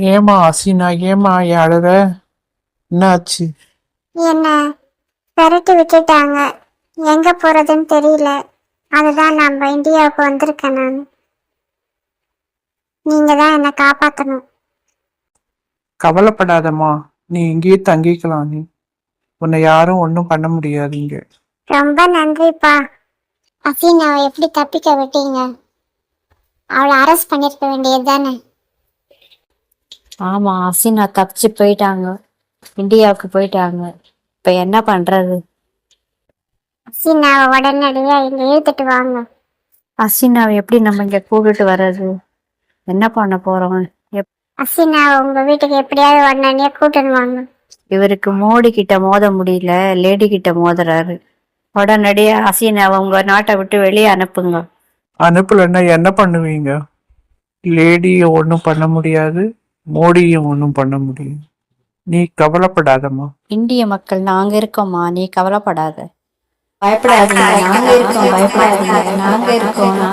ஏமா அசினா ஏமா அழற என்னாச்சு? என்ன? விரட்டி விட்டுட்டாங்க. எங்க போறதுன்னு தெரியல. அதுதான் நம்ம இந்தியாவுக்கு வந்திருக்கேன் நான். நீங்க தான் என்னை காப்பாத்தணும். கவலைப்படாதம்மா. நீ இங்கேயே தங்கிக்கலாம் நீ. உன்னை யாரும் ஒன்றும் பண்ண முடியாது இங்க. ரொம்ப நன்றிப்பா. அசீனாவை எப்படி தப்பிக்க விட்டீங்க? அவளை அரெஸ்ட் பண்ணிருக்க வேண்டியது தானே ஆமா அசினா தப்பிச்சு போயிட்டாங்க. இந்தியாவுக்கு போயிட்டாங்க. இப்ப என்ன பண்றது? அசீனாவை உடனடியா இங்க இழுத்துட்டு வாங்க. அசினாவை எப்படி நம்ம இங்க கூப்பிட்டு வர்றது? என்ன பண்ண போறோம்? எப்- அசீனாவை உங்க வீட்டுக்கு எப்படியாவது உடனடியா கூட்டிட்டு வாங்க. இவருக்கு மோடி கிட்ட மோத முடியல லேடி கிட்ட மோதுறாரு. உடனடியா அசினாவை உங்க நாட்டை விட்டு வெளியே அனுப்புங்க. அனுப்பலைன்னா என்ன பண்ணுவீங்க? லேடியை ஒன்றும் பண்ண முடியாது. மோடியும் ஒன்றும் பண்ண முடியும். நீ கவலைப்படாதம்மா. இந்திய மக்கள் நாங்க இருக்கோம்மா. நீ கவலைப்படாத. பயப்படாதீங்க. நாங்க இருக்கோம். பயப்படாதீங்க. நாங்க இருக்கோம்.